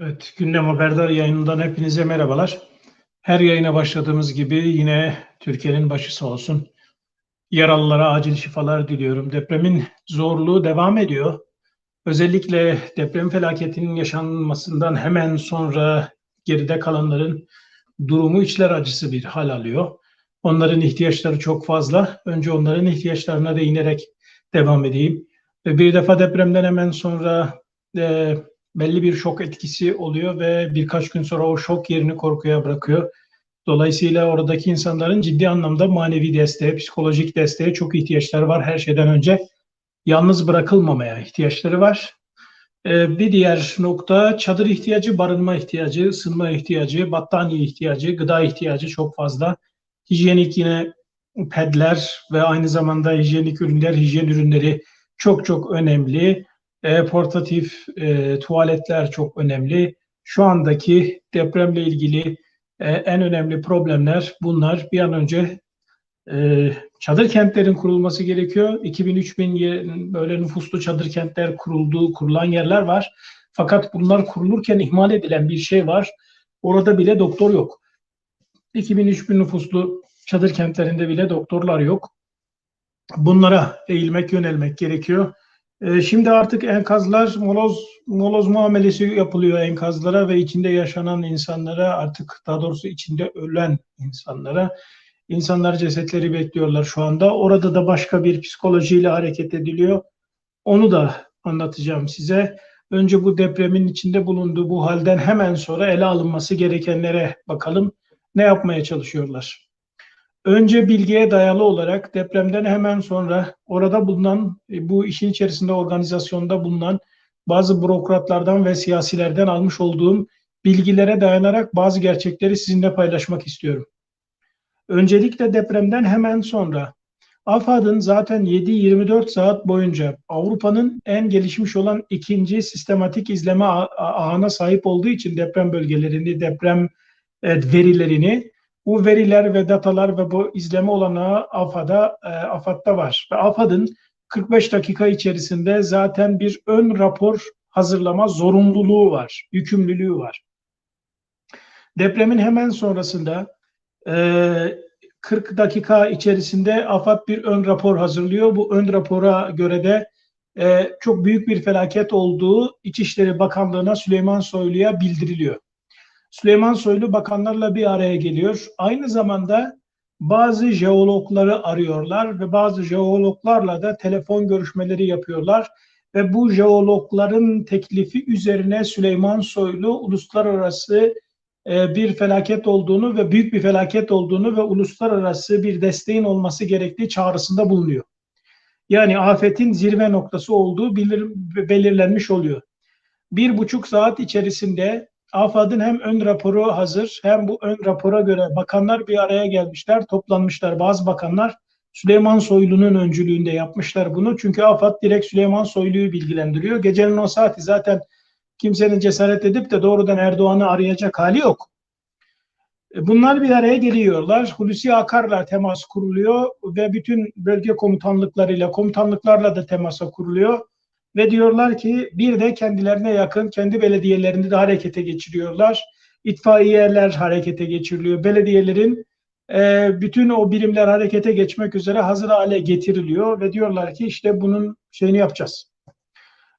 Evet, Gündem Haberdar yayınından hepinize merhabalar. Her yayına başladığımız gibi yine Türkiye'nin başı sağ olsun. Yaralılara acil şifalar diliyorum. Depremin zorluğu devam ediyor. Özellikle deprem felaketinin yaşanmasından hemen sonra geride kalanların durumu içler acısı bir hal alıyor. Onların ihtiyaçları çok fazla. Önce onların ihtiyaçlarına değinerek devam edeyim. Bir defa depremden hemen sonra e, belli bir şok etkisi oluyor ve birkaç gün sonra o şok yerini korkuya bırakıyor. Dolayısıyla oradaki insanların ciddi anlamda manevi desteğe, psikolojik desteğe çok ihtiyaçları var her şeyden önce. Yalnız bırakılmamaya ihtiyaçları var. Ee, bir diğer nokta çadır ihtiyacı, barınma ihtiyacı, ısınma ihtiyacı, battaniye ihtiyacı, gıda ihtiyacı çok fazla. Hijyenik yine pedler ve aynı zamanda hijyenik ürünler, hijyen ürünleri çok çok önemli. E, portatif e, tuvaletler çok önemli. Şu andaki depremle ilgili e, en önemli problemler bunlar. Bir an önce e, çadır kentlerin kurulması gerekiyor. 2000-3000 böyle nüfuslu çadır kentler kurulduğu, kurulan yerler var. Fakat bunlar kurulurken ihmal edilen bir şey var. Orada bile doktor yok. 2000-3000 nüfuslu çadır kentlerinde bile doktorlar yok. Bunlara eğilmek, yönelmek gerekiyor. Ee, şimdi artık enkazlar moloz moloz muamelesi yapılıyor enkazlara ve içinde yaşanan insanlara artık daha doğrusu içinde ölen insanlara insanlar cesetleri bekliyorlar şu anda. Orada da başka bir psikolojiyle hareket ediliyor. Onu da anlatacağım size. Önce bu depremin içinde bulunduğu bu halden hemen sonra ele alınması gerekenlere bakalım. Ne yapmaya çalışıyorlar? Önce bilgiye dayalı olarak depremden hemen sonra orada bulunan, e, bu işin içerisinde organizasyonda bulunan bazı bürokratlardan ve siyasilerden almış olduğum bilgilere dayanarak bazı gerçekleri sizinle paylaşmak istiyorum. Öncelikle depremden hemen sonra AFAD'ın zaten 7-24 saat boyunca Avrupa'nın en gelişmiş olan ikinci sistematik izleme ağına sahip olduğu için deprem bölgelerini, deprem e, verilerini bu veriler ve datalar ve bu izleme olanağı AFAD'da e, AFAD'da var. Ve AFAD'ın 45 dakika içerisinde zaten bir ön rapor hazırlama zorunluluğu var, yükümlülüğü var. Depremin hemen sonrasında e, 40 dakika içerisinde AFAD bir ön rapor hazırlıyor. Bu ön rapora göre de e, çok büyük bir felaket olduğu İçişleri Bakanlığı'na Süleyman Soylu'ya bildiriliyor. Süleyman Soylu bakanlarla bir araya geliyor. Aynı zamanda bazı jeologları arıyorlar ve bazı jeologlarla da telefon görüşmeleri yapıyorlar. Ve bu jeologların teklifi üzerine Süleyman Soylu uluslararası e, bir felaket olduğunu ve büyük bir felaket olduğunu ve uluslararası bir desteğin olması gerektiği çağrısında bulunuyor. Yani afetin zirve noktası olduğu belir, belirlenmiş oluyor. Bir buçuk saat içerisinde AFAD'ın hem ön raporu hazır hem bu ön rapora göre bakanlar bir araya gelmişler, toplanmışlar. Bazı bakanlar Süleyman Soylu'nun öncülüğünde yapmışlar bunu. Çünkü AFAD direkt Süleyman Soylu'yu bilgilendiriyor. Gecenin o saati zaten kimsenin cesaret edip de doğrudan Erdoğan'ı arayacak hali yok. E, bunlar bir araya geliyorlar. Hulusi Akar'la temas kuruluyor ve bütün bölge komutanlıklarıyla, komutanlıklarla da temasa kuruluyor ve diyorlar ki bir de kendilerine yakın kendi belediyelerinde de harekete geçiriyorlar. İtfaiyeler harekete geçiriliyor. Belediyelerin e, bütün o birimler harekete geçmek üzere hazır hale getiriliyor ve diyorlar ki işte bunun şeyini yapacağız.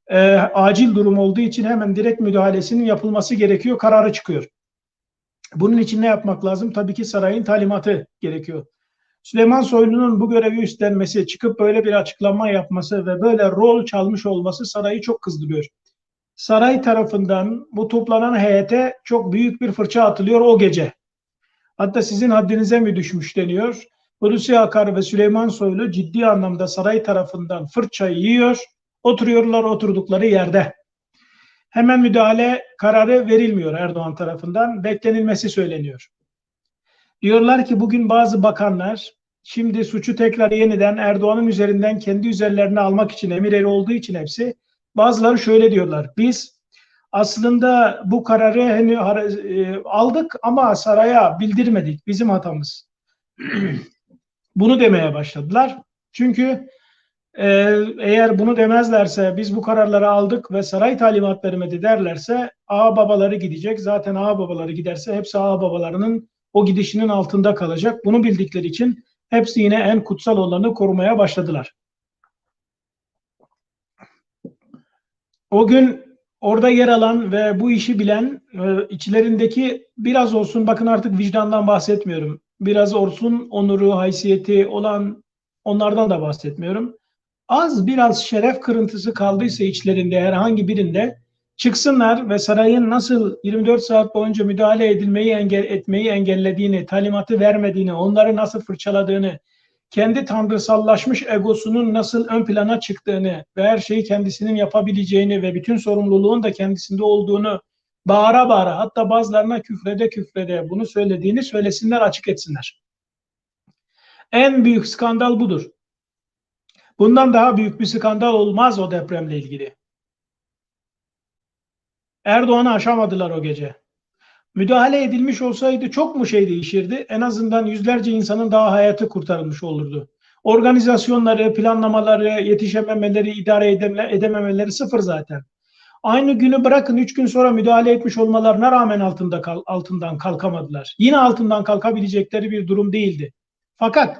E, acil durum olduğu için hemen direkt müdahalesinin yapılması gerekiyor. Kararı çıkıyor. Bunun için ne yapmak lazım? Tabii ki sarayın talimatı gerekiyor. Süleyman Soylu'nun bu görevi üstlenmesi, çıkıp böyle bir açıklama yapması ve böyle rol çalmış olması sarayı çok kızdırıyor. Saray tarafından bu toplanan heyete çok büyük bir fırça atılıyor o gece. Hatta sizin haddinize mi düşmüş deniyor. Hulusi Akar ve Süleyman Soylu ciddi anlamda saray tarafından fırçayı yiyor. Oturuyorlar oturdukları yerde. Hemen müdahale kararı verilmiyor Erdoğan tarafından. Beklenilmesi söyleniyor. Diyorlar ki bugün bazı bakanlar şimdi suçu tekrar yeniden Erdoğan'ın üzerinden kendi üzerlerine almak için emir eri olduğu için hepsi bazıları şöyle diyorlar. Biz aslında bu kararı e, aldık ama saraya bildirmedik. Bizim hatamız. Bunu demeye başladılar. Çünkü e, eğer bunu demezlerse biz bu kararları aldık ve saray talimat vermedi derlerse ağa babaları gidecek. Zaten ağa babaları giderse hepsi ağa babalarının o gidişinin altında kalacak. Bunu bildikleri için hepsi yine en kutsal olanı korumaya başladılar. O gün orada yer alan ve bu işi bilen e, içlerindeki biraz olsun bakın artık vicdandan bahsetmiyorum. Biraz olsun onuru, haysiyeti olan onlardan da bahsetmiyorum. Az biraz şeref kırıntısı kaldıysa içlerinde herhangi birinde çıksınlar ve sarayın nasıl 24 saat boyunca müdahale edilmeyi engel etmeyi engellediğini, talimatı vermediğini, onları nasıl fırçaladığını, kendi tanrısallaşmış egosunun nasıl ön plana çıktığını ve her şeyi kendisinin yapabileceğini ve bütün sorumluluğun da kendisinde olduğunu bağıra bağıra hatta bazılarına küfrede küfrede bunu söylediğini söylesinler açık etsinler. En büyük skandal budur. Bundan daha büyük bir skandal olmaz o depremle ilgili. Erdoğan'ı aşamadılar o gece. Müdahale edilmiş olsaydı çok mu şey değişirdi? En azından yüzlerce insanın daha hayatı kurtarılmış olurdu. Organizasyonları, planlamaları, yetişememeleri, idare edememeleri sıfır zaten. Aynı günü bırakın 3 gün sonra müdahale etmiş olmalarına rağmen altında kal, altından kalkamadılar. Yine altından kalkabilecekleri bir durum değildi. Fakat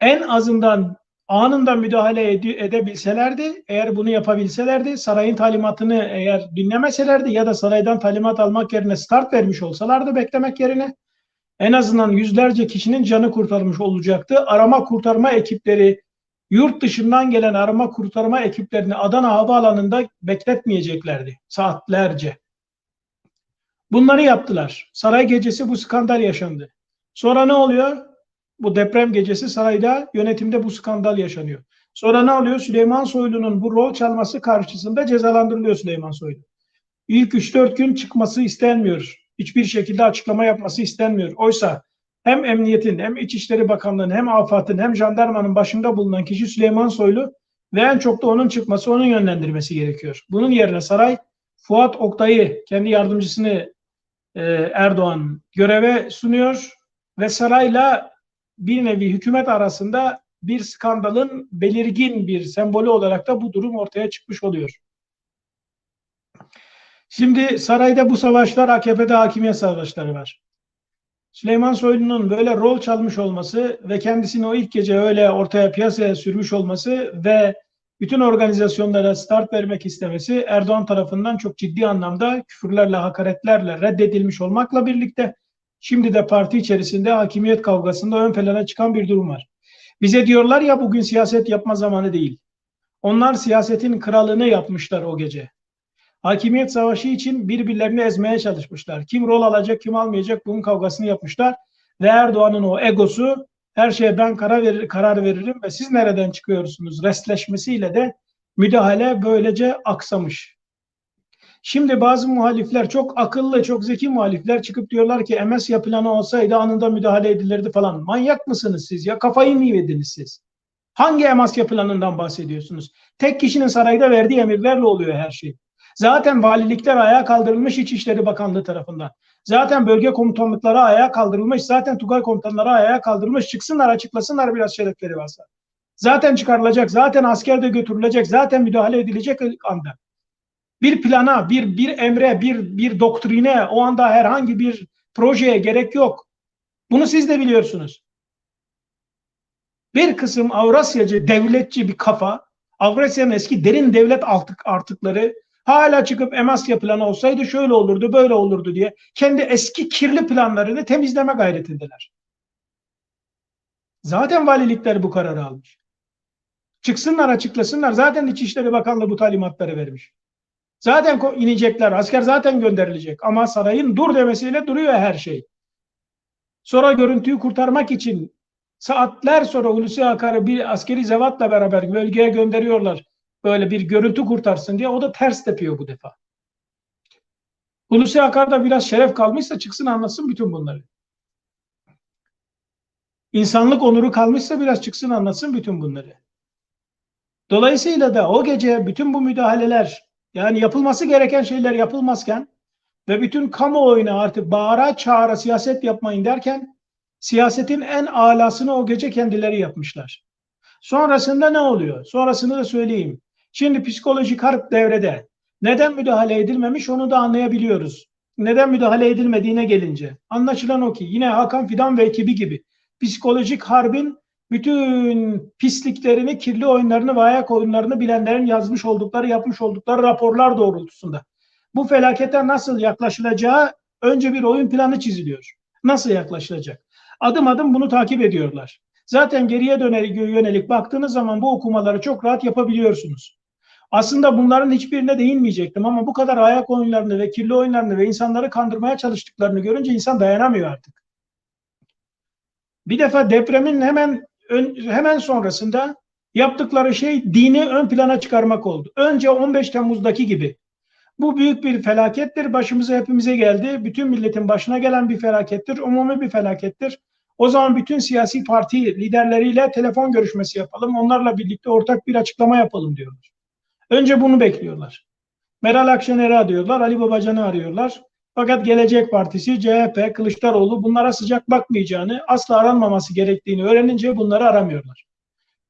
en azından anında müdahale ed- edebilselerdi, eğer bunu yapabilselerdi, sarayın talimatını eğer dinlemeselerdi ya da saraydan talimat almak yerine start vermiş olsalardı beklemek yerine en azından yüzlerce kişinin canı kurtarmış olacaktı. Arama kurtarma ekipleri, yurt dışından gelen arama kurtarma ekiplerini Adana Havaalanı'nda bekletmeyeceklerdi saatlerce. Bunları yaptılar. Saray gecesi bu skandal yaşandı. Sonra ne oluyor? Bu deprem gecesi sarayda yönetimde bu skandal yaşanıyor. Sonra ne oluyor? Süleyman Soylu'nun bu rol çalması karşısında cezalandırılıyor Süleyman Soylu. İlk 3-4 gün çıkması istenmiyor. Hiçbir şekilde açıklama yapması istenmiyor. Oysa hem emniyetin hem İçişleri Bakanlığı'nın hem AFAD'ın hem jandarmanın başında bulunan kişi Süleyman Soylu ve en çok da onun çıkması, onun yönlendirmesi gerekiyor. Bunun yerine saray Fuat Oktay'ı, kendi yardımcısını e, Erdoğan göreve sunuyor ve sarayla bir nevi hükümet arasında bir skandalın belirgin bir sembolü olarak da bu durum ortaya çıkmış oluyor. Şimdi sarayda bu savaşlar AKP'de hakimiyet savaşları var. Süleyman Soylu'nun böyle rol çalmış olması ve kendisini o ilk gece öyle ortaya piyasaya sürmüş olması ve bütün organizasyonlara start vermek istemesi Erdoğan tarafından çok ciddi anlamda küfürlerle, hakaretlerle reddedilmiş olmakla birlikte Şimdi de parti içerisinde hakimiyet kavgasında ön plana çıkan bir durum var. Bize diyorlar ya bugün siyaset yapma zamanı değil. Onlar siyasetin kralını yapmışlar o gece. Hakimiyet savaşı için birbirlerini ezmeye çalışmışlar. Kim rol alacak, kim almayacak bunun kavgasını yapmışlar. Ve Erdoğan'ın o egosu her şeye ben karar, verir, karar veririm ve siz nereden çıkıyorsunuz restleşmesiyle de müdahale böylece aksamış. Şimdi bazı muhalifler çok akıllı, çok zeki muhalifler çıkıp diyorlar ki MS yapılanı olsaydı anında müdahale edilirdi falan. Manyak mısınız siz ya? Kafayı mı yediniz siz? Hangi emas yapılanından bahsediyorsunuz? Tek kişinin sarayda verdiği emirlerle oluyor her şey. Zaten valilikler ayağa kaldırılmış İçişleri Bakanlığı tarafından. Zaten bölge komutanlıkları ayağa kaldırılmış. Zaten Tugay komutanları ayağa kaldırılmış. Çıksınlar açıklasınlar biraz şerefleri varsa. Zaten çıkarılacak. Zaten asker de götürülecek. Zaten müdahale edilecek anda bir plana, bir bir emre, bir bir doktrine, o anda herhangi bir projeye gerek yok. Bunu siz de biliyorsunuz. Bir kısım Avrasyacı, devletçi bir kafa, Avrasya'nın eski derin devlet artık artıkları hala çıkıp Emasya planı olsaydı şöyle olurdu, böyle olurdu diye kendi eski kirli planlarını temizleme gayretindeler. Zaten valilikler bu kararı almış. Çıksınlar açıklasınlar. Zaten İçişleri Bakanlığı bu talimatları vermiş. Zaten inecekler, asker zaten gönderilecek ama sarayın dur demesiyle duruyor her şey. Sonra görüntüyü kurtarmak için saatler sonra Hulusi Akar'ı bir askeri zevatla beraber bölgeye gönderiyorlar. Böyle bir görüntü kurtarsın diye o da ters tepiyor bu defa. Hulusi Akar'da biraz şeref kalmışsa çıksın anlatsın bütün bunları. İnsanlık onuru kalmışsa biraz çıksın anlatsın bütün bunları. Dolayısıyla da o gece bütün bu müdahaleler yani yapılması gereken şeyler yapılmazken ve bütün kamuoyuna artık bağıra çağıra siyaset yapmayın derken siyasetin en alasını o gece kendileri yapmışlar. Sonrasında ne oluyor? Sonrasını da söyleyeyim. Şimdi psikolojik harp devrede. Neden müdahale edilmemiş onu da anlayabiliyoruz. Neden müdahale edilmediğine gelince. Anlaşılan o ki yine Hakan Fidan ve ekibi gibi psikolojik harbin bütün pisliklerini, kirli oyunlarını ve ayak oyunlarını bilenlerin yazmış oldukları, yapmış oldukları raporlar doğrultusunda. Bu felakete nasıl yaklaşılacağı önce bir oyun planı çiziliyor. Nasıl yaklaşılacak? Adım adım bunu takip ediyorlar. Zaten geriye dönelik, yönelik baktığınız zaman bu okumaları çok rahat yapabiliyorsunuz. Aslında bunların hiçbirine değinmeyecektim ama bu kadar ayak oyunlarını ve kirli oyunlarını ve insanları kandırmaya çalıştıklarını görünce insan dayanamıyor artık. Bir defa depremin hemen ön, hemen sonrasında yaptıkları şey dini ön plana çıkarmak oldu. Önce 15 Temmuz'daki gibi. Bu büyük bir felakettir. Başımıza hepimize geldi. Bütün milletin başına gelen bir felakettir. Umumi bir felakettir. O zaman bütün siyasi parti liderleriyle telefon görüşmesi yapalım. Onlarla birlikte ortak bir açıklama yapalım diyorlar. Önce bunu bekliyorlar. Meral Akşener'i arıyorlar, Ali Babacan'ı arıyorlar. Fakat Gelecek Partisi, CHP, Kılıçdaroğlu bunlara sıcak bakmayacağını, asla aranmaması gerektiğini öğrenince bunları aramıyorlar.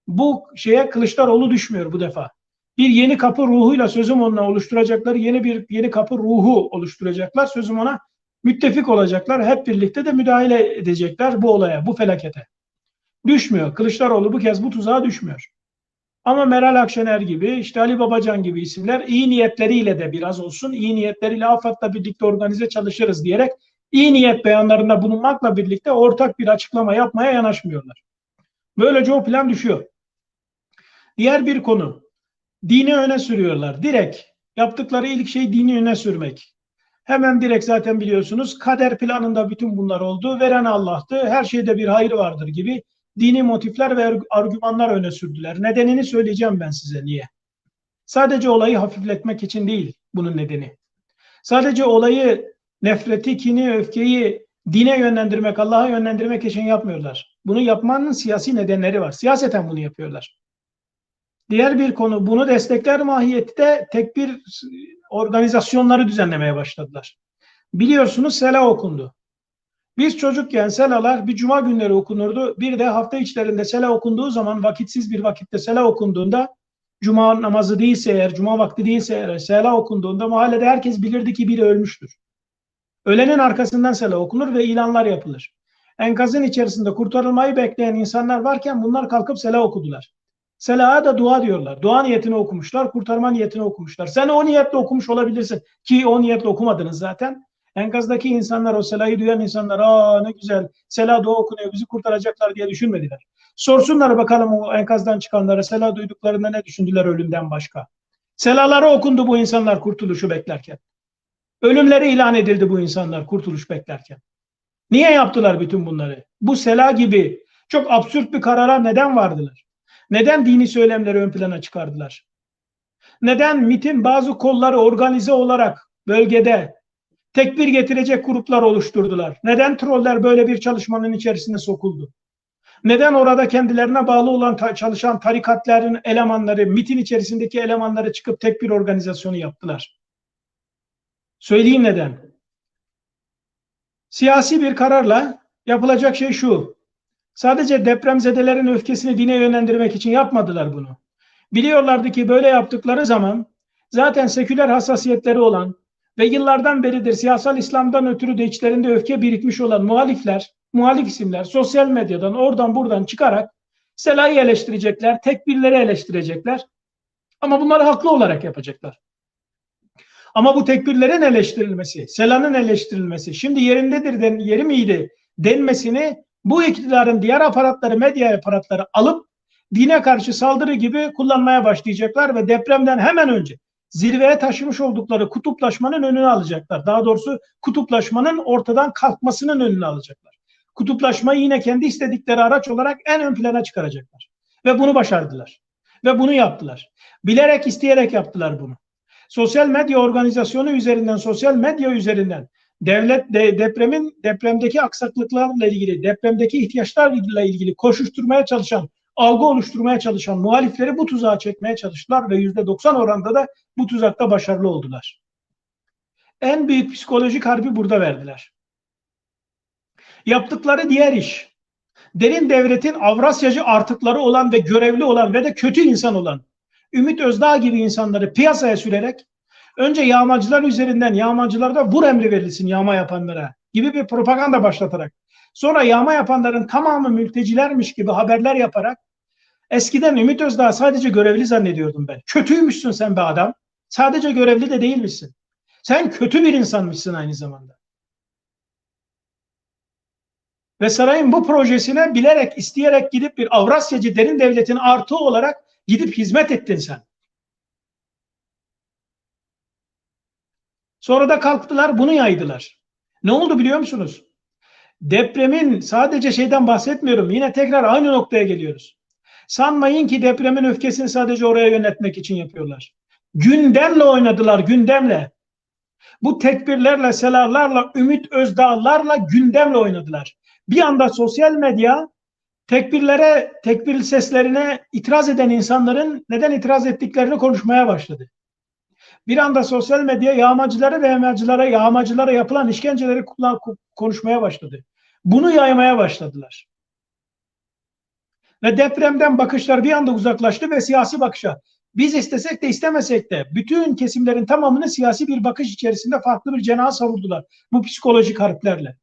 Bu şeye Kılıçdaroğlu düşmüyor bu defa. Bir yeni kapı ruhuyla sözüm onunla oluşturacakları yeni bir yeni kapı ruhu oluşturacaklar. Sözüm ona müttefik olacaklar. Hep birlikte de müdahale edecekler bu olaya, bu felakete. Düşmüyor. Kılıçdaroğlu bu kez bu tuzağa düşmüyor. Ama Meral Akşener gibi, işte Ali Babacan gibi isimler iyi niyetleriyle de biraz olsun, iyi niyetleriyle AFAD'la birlikte organize çalışırız diyerek iyi niyet beyanlarında bulunmakla birlikte ortak bir açıklama yapmaya yanaşmıyorlar. Böylece o plan düşüyor. Diğer bir konu, dini öne sürüyorlar. Direkt yaptıkları ilk şey dini öne sürmek. Hemen direkt zaten biliyorsunuz kader planında bütün bunlar oldu. Veren Allah'tı. Her şeyde bir hayır vardır gibi dini motifler ve argümanlar öne sürdüler. Nedenini söyleyeceğim ben size niye. Sadece olayı hafifletmek için değil bunun nedeni. Sadece olayı nefreti, kini, öfkeyi dine yönlendirmek, Allah'a yönlendirmek için yapmıyorlar. Bunu yapmanın siyasi nedenleri var. Siyaseten bunu yapıyorlar. Diğer bir konu bunu destekler mahiyette tek bir organizasyonları düzenlemeye başladılar. Biliyorsunuz Sela okundu. Biz çocukken selalar bir cuma günleri okunurdu. Bir de hafta içlerinde sela okunduğu zaman vakitsiz bir vakitte sela okunduğunda cuma namazı değilse eğer, cuma vakti değilse eğer sela okunduğunda mahallede herkes bilirdi ki biri ölmüştür. Ölenin arkasından sela okunur ve ilanlar yapılır. Enkazın içerisinde kurtarılmayı bekleyen insanlar varken bunlar kalkıp sela okudular. Sela'ya da dua diyorlar. Dua niyetini okumuşlar, kurtarma niyetini okumuşlar. Sen o niyetle okumuş olabilirsin ki o niyetle okumadınız zaten. Enkazdaki insanlar, o selayı duyan insanlar, aa ne güzel, sela dua okunuyor, bizi kurtaracaklar diye düşünmediler. Sorsunlar bakalım o enkazdan çıkanlara, sela duyduklarında ne düşündüler ölümden başka. Selaları okundu bu insanlar kurtuluşu beklerken. Ölümleri ilan edildi bu insanlar kurtuluş beklerken. Niye yaptılar bütün bunları? Bu sela gibi çok absürt bir karara neden vardılar? Neden dini söylemleri ön plana çıkardılar? Neden MIT'in bazı kolları organize olarak bölgede tekbir getirecek gruplar oluşturdular? Neden troller böyle bir çalışmanın içerisine sokuldu? Neden orada kendilerine bağlı olan ta çalışan tarikatların elemanları, MIT'in içerisindeki elemanları çıkıp tek bir organizasyonu yaptılar? Söyleyeyim neden. Siyasi bir kararla yapılacak şey şu. Sadece depremzedelerin öfkesini dine yönlendirmek için yapmadılar bunu. Biliyorlardı ki böyle yaptıkları zaman zaten seküler hassasiyetleri olan ve yıllardan beridir siyasal İslam'dan ötürü de içlerinde öfke birikmiş olan muhalifler, muhalif isimler sosyal medyadan oradan buradan çıkarak Sela'yı eleştirecekler, tekbirleri eleştirecekler. Ama bunları haklı olarak yapacaklar. Ama bu tekbirlerin eleştirilmesi, Sela'nın eleştirilmesi, şimdi yerindedir, den, yeri miydi denmesini bu iktidarın diğer aparatları, medya aparatları alıp dine karşı saldırı gibi kullanmaya başlayacaklar ve depremden hemen önce zirveye taşımış oldukları kutuplaşmanın önünü alacaklar. Daha doğrusu kutuplaşmanın ortadan kalkmasının önünü alacaklar. Kutuplaşmayı yine kendi istedikleri araç olarak en ön plana çıkaracaklar. Ve bunu başardılar. Ve bunu yaptılar. Bilerek isteyerek yaptılar bunu. Sosyal medya organizasyonu üzerinden, sosyal medya üzerinden devlet de, depremin depremdeki aksaklıklarla ilgili, depremdeki ihtiyaçlarla ilgili koşuşturmaya çalışan, algı oluşturmaya çalışan muhalifleri bu tuzağa çekmeye çalıştılar ve yüzde 90 oranda da bu tuzakta başarılı oldular. En büyük psikolojik harbi burada verdiler. Yaptıkları diğer iş, derin devletin Avrasyacı artıkları olan ve görevli olan ve de kötü insan olan Ümit Özdağ gibi insanları piyasaya sürerek önce yağmacılar üzerinden yağmacılarda vur emri verilsin yağma yapanlara gibi bir propaganda başlatarak sonra yağma yapanların tamamı mültecilermiş gibi haberler yaparak eskiden Ümit Özdağ sadece görevli zannediyordum ben. Kötüymüşsün sen be adam. Sadece görevli de değilmişsin. Sen kötü bir insanmışsın aynı zamanda. Ve sarayın bu projesine bilerek, isteyerek gidip bir Avrasyacı derin devletin artığı olarak gidip hizmet ettin sen. Sonra da kalktılar bunu yaydılar. Ne oldu biliyor musunuz? Depremin sadece şeyden bahsetmiyorum. Yine tekrar aynı noktaya geliyoruz. Sanmayın ki depremin öfkesini sadece oraya yönetmek için yapıyorlar. Gündemle oynadılar, gündemle. Bu tekbirlerle, selarlarla, Ümit Özdağlarla gündemle oynadılar. Bir anda sosyal medya tekbirlere, tekbir seslerine itiraz eden insanların neden itiraz ettiklerini konuşmaya başladı. Bir anda sosyal medya yağmacılara ve yağmacılara, yağmacılara yapılan işkenceleri konuşmaya başladı. Bunu yaymaya başladılar. Ve depremden bakışlar bir anda uzaklaştı ve siyasi bakışa. Biz istesek de istemesek de bütün kesimlerin tamamını siyasi bir bakış içerisinde farklı bir cenah savurdular. Bu psikolojik harplerle.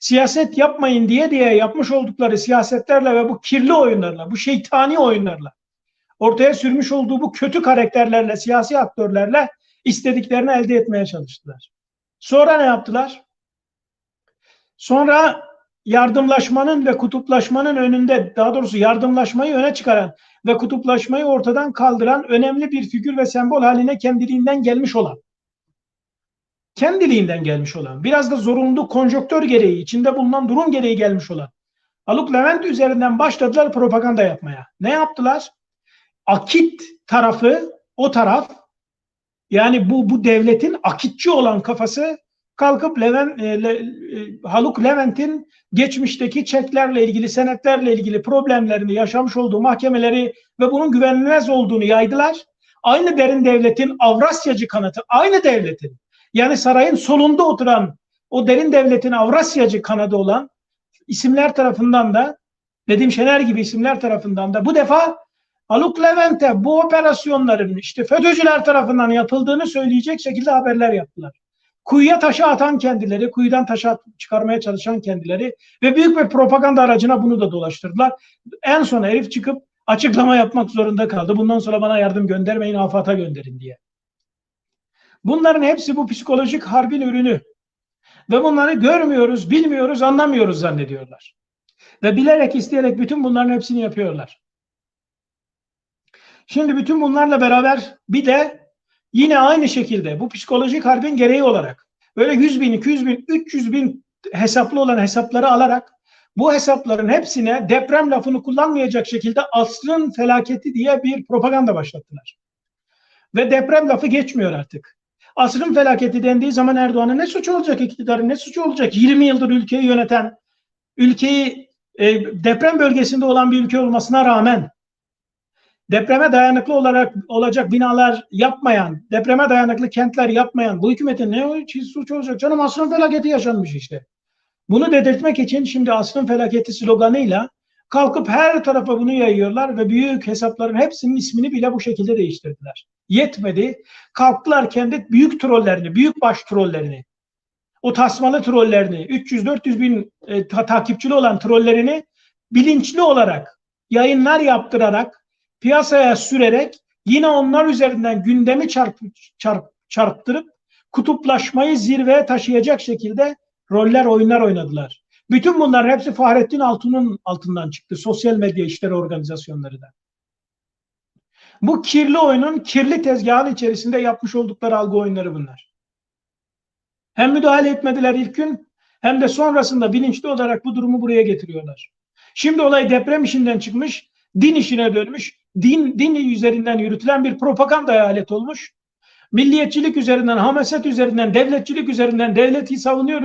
Siyaset yapmayın diye diye yapmış oldukları siyasetlerle ve bu kirli oyunlarla, bu şeytani oyunlarla ortaya sürmüş olduğu bu kötü karakterlerle, siyasi aktörlerle istediklerini elde etmeye çalıştılar. Sonra ne yaptılar? Sonra yardımlaşmanın ve kutuplaşmanın önünde, daha doğrusu yardımlaşmayı öne çıkaran ve kutuplaşmayı ortadan kaldıran önemli bir figür ve sembol haline kendiliğinden gelmiş olan, kendiliğinden gelmiş olan, biraz da zorunlu konjonktör gereği, içinde bulunan durum gereği gelmiş olan Haluk Levent üzerinden başladılar propaganda yapmaya. Ne yaptılar? Akit tarafı, o taraf yani bu bu devletin akitçi olan kafası kalkıp Levent, e, Le, e, Haluk Levent'in geçmişteki çeklerle ilgili, senetlerle ilgili problemlerini, yaşamış olduğu mahkemeleri ve bunun güvenilmez olduğunu yaydılar. Aynı derin devletin Avrasyacı kanatı, aynı devletin yani sarayın solunda oturan o derin devletin Avrasyacı kanadı olan isimler tarafından da Nedim Şener gibi isimler tarafından da bu defa Haluk Levent'e bu operasyonların işte FETÖ'cüler tarafından yapıldığını söyleyecek şekilde haberler yaptılar. Kuyuya taşı atan kendileri, kuyudan taşı çıkarmaya çalışan kendileri ve büyük bir propaganda aracına bunu da dolaştırdılar. En son herif çıkıp açıklama yapmak zorunda kaldı. Bundan sonra bana yardım göndermeyin, afata gönderin diye. Bunların hepsi bu psikolojik harbin ürünü. Ve bunları görmüyoruz, bilmiyoruz, anlamıyoruz zannediyorlar. Ve bilerek, isteyerek bütün bunların hepsini yapıyorlar. Şimdi bütün bunlarla beraber bir de yine aynı şekilde bu psikolojik harbin gereği olarak böyle 100 bin, 200 bin, 300 bin hesaplı olan hesapları alarak bu hesapların hepsine deprem lafını kullanmayacak şekilde asrın felaketi diye bir propaganda başlattılar. Ve deprem lafı geçmiyor artık. Asrın felaketi dendiği zaman Erdoğan'ın ne suçu olacak iktidarın ne suçu olacak? 20 yıldır ülkeyi yöneten, ülkeyi e, deprem bölgesinde olan bir ülke olmasına rağmen depreme dayanıklı olarak olacak binalar yapmayan, depreme dayanıklı kentler yapmayan bu hükümetin ne suç olacak? Canım asrın felaketi yaşanmış işte. Bunu dedirtmek için şimdi asrın felaketi sloganıyla kalkıp her tarafa bunu yayıyorlar ve büyük hesapların hepsinin ismini bile bu şekilde değiştirdiler. Yetmedi. Kalktılar kendi büyük trollerini, büyük baş trollerini, o tasmalı trollerini, 300-400 bin e, ta takipçili olan trollerini bilinçli olarak yayınlar yaptırarak piyasaya sürerek yine onlar üzerinden gündemi çarp, çarp, çarptırıp kutuplaşmayı zirveye taşıyacak şekilde roller oyunlar oynadılar. Bütün bunlar hepsi Fahrettin Altun'un altından çıktı. Sosyal medya işleri organizasyonları da. Bu kirli oyunun kirli tezgahın içerisinde yapmış oldukları algı oyunları bunlar. Hem müdahale etmediler ilk gün hem de sonrasında bilinçli olarak bu durumu buraya getiriyorlar. Şimdi olay deprem işinden çıkmış, din işine dönmüş, din, din üzerinden yürütülen bir propaganda alet olmuş. Milliyetçilik üzerinden, hamaset üzerinden, devletçilik üzerinden, devleti savunuyor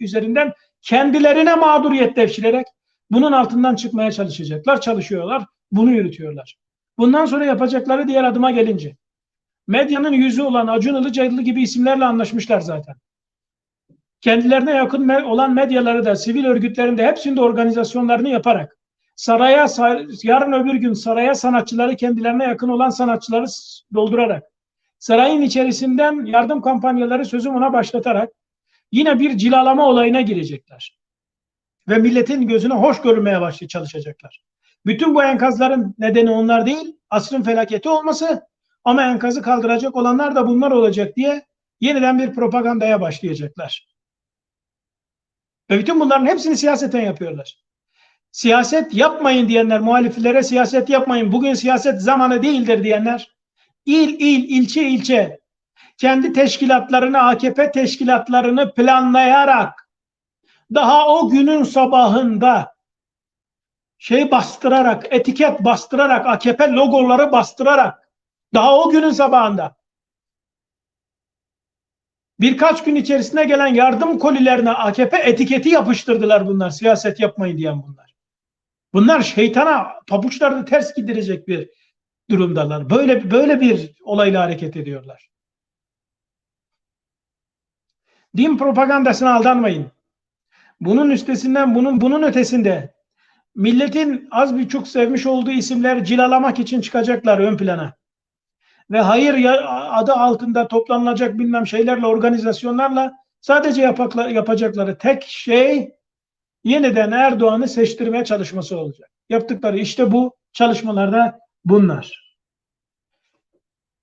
üzerinden kendilerine mağduriyet devşirerek bunun altından çıkmaya çalışacaklar, çalışıyorlar, bunu yürütüyorlar. Bundan sonra yapacakları diğer adıma gelince medyanın yüzü olan Acun Ilıcalı gibi isimlerle anlaşmışlar zaten. kendilerine yakın olan medyaları da, sivil örgütlerinde hepsinde organizasyonlarını yaparak, saraya, sa- yarın öbür gün saraya sanatçıları kendilerine yakın olan sanatçıları doldurarak, sarayın içerisinden yardım kampanyaları sözüm ona başlatarak yine bir cilalama olayına girecekler. Ve milletin gözüne hoş görünmeye başlı çalışacaklar. Bütün bu enkazların nedeni onlar değil, asrın felaketi olması ama enkazı kaldıracak olanlar da bunlar olacak diye yeniden bir propagandaya başlayacaklar. Ve bütün bunların hepsini siyaseten yapıyorlar. Siyaset yapmayın diyenler, muhaliflere siyaset yapmayın, bugün siyaset zamanı değildir diyenler, il il, ilçe ilçe, kendi teşkilatlarını, AKP teşkilatlarını planlayarak, daha o günün sabahında şey bastırarak, etiket bastırarak, AKP logoları bastırarak, daha o günün sabahında birkaç gün içerisinde gelen yardım kolilerine AKP etiketi yapıştırdılar bunlar. Siyaset yapmayın diyen bunlar. Bunlar şeytana pabuçlarını ters gidirecek bir durumdalar. Böyle böyle bir olayla hareket ediyorlar. Din propagandasına aldanmayın. Bunun üstesinden, bunun bunun ötesinde milletin az bir çok sevmiş olduğu isimler cilalamak için çıkacaklar ön plana. Ve hayır adı altında toplanılacak bilmem şeylerle, organizasyonlarla sadece yapakla, yapacakları tek şey yeniden Erdoğan'ı seçtirmeye çalışması olacak. Yaptıkları işte bu çalışmalarda bunlar.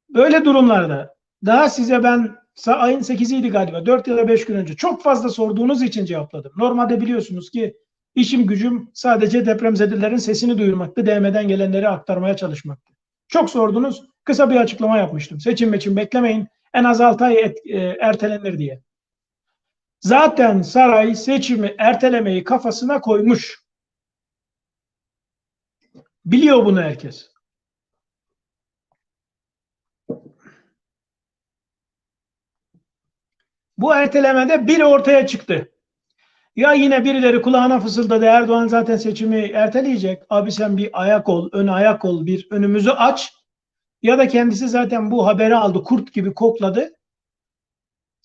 Böyle durumlarda daha size ben ayın 8'iydi galiba 4 ya da 5 gün önce çok fazla sorduğunuz için cevapladım. Normalde biliyorsunuz ki işim gücüm sadece depremzedelerin sesini duyurmaktı, DM'den gelenleri aktarmaya çalışmaktı. Çok sordunuz, kısa bir açıklama yapmıştım. Seçim meçim beklemeyin, en az 6 ay et- e, ertelenir diye. Zaten saray seçimi ertelemeyi kafasına koymuş. Biliyor bunu herkes. Bu ertelemede biri ortaya çıktı. Ya yine birileri kulağına fısıldadı Erdoğan zaten seçimi erteleyecek. Abi sen bir ayak ol, ön ayak ol, bir önümüzü aç. Ya da kendisi zaten bu haberi aldı, kurt gibi kokladı.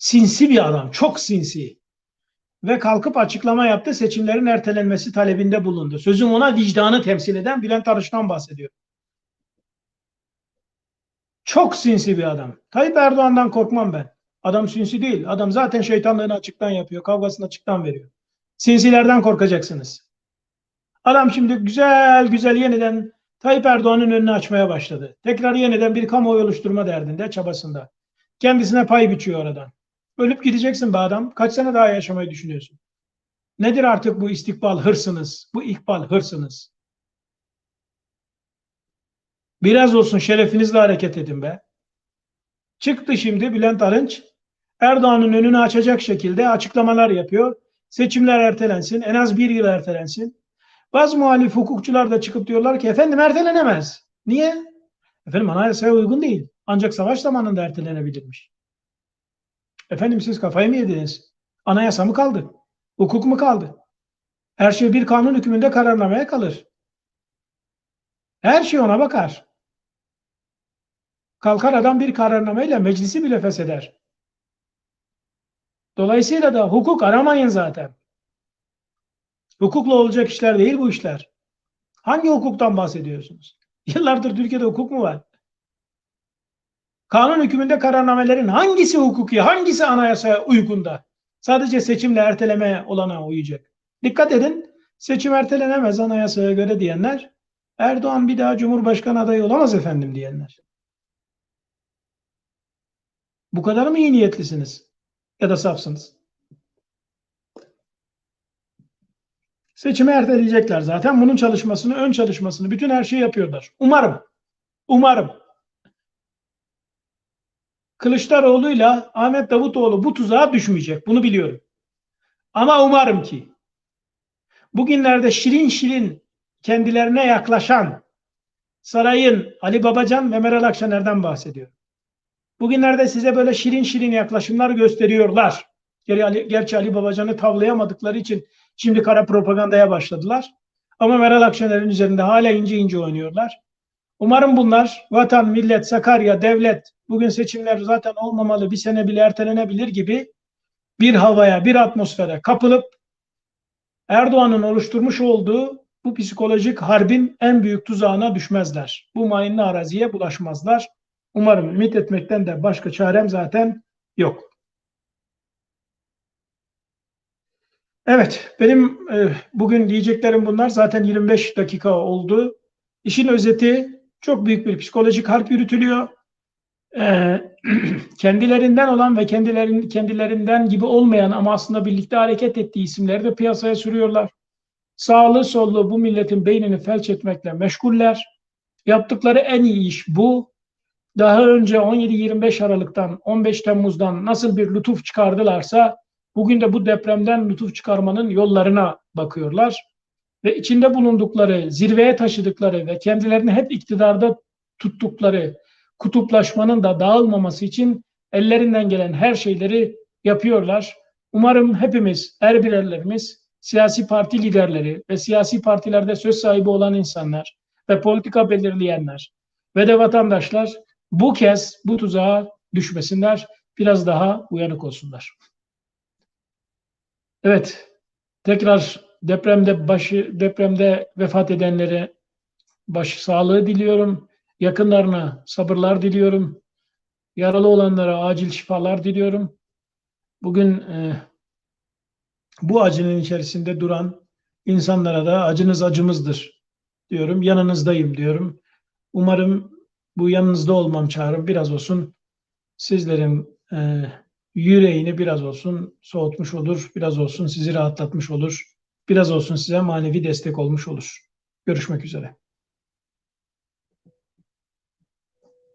Sinsi bir adam, çok sinsi. Ve kalkıp açıklama yaptı, seçimlerin ertelenmesi talebinde bulundu. Sözüm ona vicdanı temsil eden Bülent Arınç'tan bahsediyor. Çok sinsi bir adam. Tayyip Erdoğan'dan korkmam ben. Adam sinsi değil. Adam zaten şeytanlığını açıktan yapıyor. Kavgasını açıktan veriyor. Sinsilerden korkacaksınız. Adam şimdi güzel güzel yeniden Tayyip Erdoğan'ın önünü açmaya başladı. Tekrar yeniden bir kamuoyu oluşturma derdinde, çabasında. Kendisine pay biçiyor oradan. Ölüp gideceksin be adam. Kaç sene daha yaşamayı düşünüyorsun? Nedir artık bu istikbal hırsınız? Bu ikbal hırsınız? Biraz olsun şerefinizle hareket edin be. Çıktı şimdi Bülent Arınç. Erdoğan'ın önünü açacak şekilde açıklamalar yapıyor. Seçimler ertelensin. En az bir yıl ertelensin. Bazı muhalif hukukçular da çıkıp diyorlar ki efendim ertelenemez. Niye? Efendim anayasaya uygun değil. Ancak savaş zamanında ertelenebilirmiş. Efendim siz kafayı mı yediniz? Anayasa mı kaldı? Hukuk mu kaldı? Her şey bir kanun hükmünde kararnameye kalır. Her şey ona bakar. Kalkar adam bir kararnameyle meclisi bile fesheder. Dolayısıyla da hukuk aramayın zaten. Hukukla olacak işler değil bu işler. Hangi hukuktan bahsediyorsunuz? Yıllardır Türkiye'de hukuk mu var? Kanun hükmünde kararnamelerin hangisi hukuki, hangisi anayasaya uygunda? Sadece seçimle erteleme olana uyacak. Dikkat edin, seçim ertelenemez anayasaya göre diyenler, Erdoğan bir daha Cumhurbaşkanı adayı olamaz efendim diyenler. Bu kadar mı iyi niyetlisiniz? Ya da safsınız? Seçimi erteleyecekler zaten. Bunun çalışmasını, ön çalışmasını, bütün her şeyi yapıyorlar. Umarım. Umarım. Kılıçdaroğlu'yla Ahmet Davutoğlu bu tuzağa düşmeyecek. Bunu biliyorum. Ama umarım ki bugünlerde şirin şirin kendilerine yaklaşan sarayın Ali Babacan ve Meral Akşener'den bahsediyor. Bugünlerde size böyle şirin şirin yaklaşımlar gösteriyorlar. Gerçi Ali Babacan'ı tavlayamadıkları için şimdi kara propagandaya başladılar. Ama Meral Akşener'in üzerinde hala ince ince oynuyorlar. Umarım bunlar vatan, millet, Sakarya, devlet, bugün seçimler zaten olmamalı, bir sene bile ertelenebilir gibi bir havaya, bir atmosfere kapılıp Erdoğan'ın oluşturmuş olduğu bu psikolojik harbin en büyük tuzağına düşmezler. Bu mayınlı araziye bulaşmazlar. Umarım ümit etmekten de başka çarem zaten yok. Evet, benim e, bugün diyeceklerim bunlar. Zaten 25 dakika oldu. İşin özeti çok büyük bir psikolojik harp yürütülüyor. E, kendilerinden olan ve kendilerin, kendilerinden gibi olmayan ama aslında birlikte hareket ettiği isimleri de piyasaya sürüyorlar. Sağlı sollu bu milletin beynini felç etmekle meşguller. Yaptıkları en iyi iş bu. Daha önce 17-25 Aralık'tan 15 Temmuz'dan nasıl bir lütuf çıkardılarsa bugün de bu depremden lütuf çıkarmanın yollarına bakıyorlar. Ve içinde bulundukları, zirveye taşıdıkları ve kendilerini hep iktidarda tuttukları kutuplaşmanın da dağılmaması için ellerinden gelen her şeyleri yapıyorlar. Umarım hepimiz, er birerlerimiz, siyasi parti liderleri ve siyasi partilerde söz sahibi olan insanlar ve politika belirleyenler ve de vatandaşlar bu kez bu tuzağa düşmesinler, biraz daha uyanık olsunlar. Evet, tekrar depremde başı depremde vefat edenlere baş sağlığı diliyorum. Yakınlarına sabırlar diliyorum. Yaralı olanlara acil şifalar diliyorum. Bugün e, bu acının içerisinde duran insanlara da acınız acımızdır diyorum. Yanınızdayım diyorum. Umarım bu yanınızda olmam çağrım biraz olsun sizlerin e, yüreğini biraz olsun soğutmuş olur, biraz olsun sizi rahatlatmış olur, biraz olsun size manevi destek olmuş olur. Görüşmek üzere.